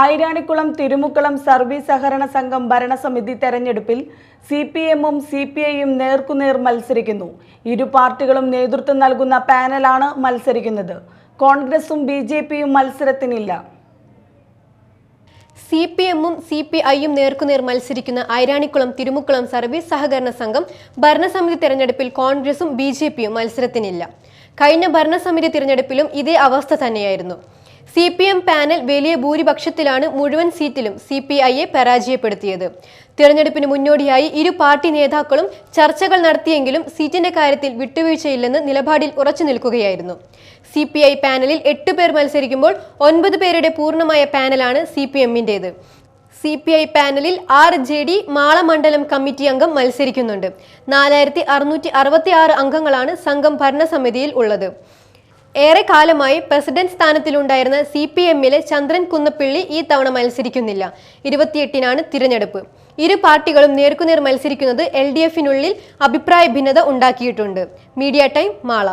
Airanikkulam തിരുമുക്കളം service സഹകരണ സംഘം ഭരണസമിതി തെരഞ്ഞെടുപ്പിൽ സി പി എമ്മും സി പി ഐയും നേർക്കുനേർ മത്സരിക്കുന്നു. ഇരു പാർട്ടികളും നേതൃത്വം നൽകുന്ന പാനലാണ് മത്സരിക്കുന്നത്. കോൺഗ്രസും ബി ജെ പിയും മത്സരത്തിനില്ല. സി പി എമ്മും സി പി ഐയും നേർക്കുനേർ മത്സരിക്കുന്ന ഐരാണിക്കുളം തിരുമുക്കുളം സർവീസ് സഹകരണ സംഘം ഭരണസമിതി തെരഞ്ഞെടുപ്പിൽ കോൺഗ്രസും ബി ജെ പിയും മത്സരത്തിനില്ല. കഴിഞ്ഞ ഭരണസമിതി തിരഞ്ഞെടുപ്പിലും ഇതേ അവസ്ഥ തന്നെയായിരുന്നു. സി പി എം പാനൽ വലിയ ഭൂരിപക്ഷത്തിലാണ് മുഴുവൻ സീറ്റിലും സി പി ഐയെ പരാജയപ്പെടുത്തിയത്. തിരഞ്ഞെടുപ്പിന് മുന്നോടിയായി ഇരു പാർട്ടി നേതാക്കളും ചർച്ചകൾ നടത്തിയെങ്കിലും സീറ്റിന്റെ കാര്യത്തിൽ വിട്ടുവീഴ്ചയില്ലെന്ന് നിലപാടിൽ ഉറച്ചു നിൽക്കുകയായിരുന്നു. സി പി ഐ പാനലിൽ എട്ട് പേർ മത്സരിക്കുമ്പോൾ ഒൻപത് പേരുടെ പൂർണമായ പാനലാണ് സി പി എമ്മിന്റേത് സി പി ഐ പാനലിൽ ആറ് ജെ ഡി മാളമണ്ഡലം കമ്മിറ്റി അംഗം മത്സരിക്കുന്നുണ്ട്. നാലായിരത്തി അറുന്നൂറ്റി അറുപത്തി ആറ് അംഗങ്ങളാണ് സംഘം ഭരണസമിതിയിൽ ഉള്ളത്. ഏറെ കാലമായി പ്രസിഡന്റ് സ്ഥാനത്തിലുണ്ടായിരുന്ന സി പി എമ്മിലെ ചന്ദ്രൻ കുന്നപ്പിള്ളി ഈ തവണ മത്സരിക്കുന്നില്ല. ഇരുപത്തിയെട്ടിനാണ് തിരഞ്ഞെടുപ്പ്. ഇരു പാർട്ടികളും നേർക്കുനേർ മത്സരിക്കുന്നത് എൽ ഡി എഫിനുള്ളിൽ അഭിപ്രായ ഭിന്നത ഉണ്ടാക്കിയിട്ടുണ്ട്. Media time Mala.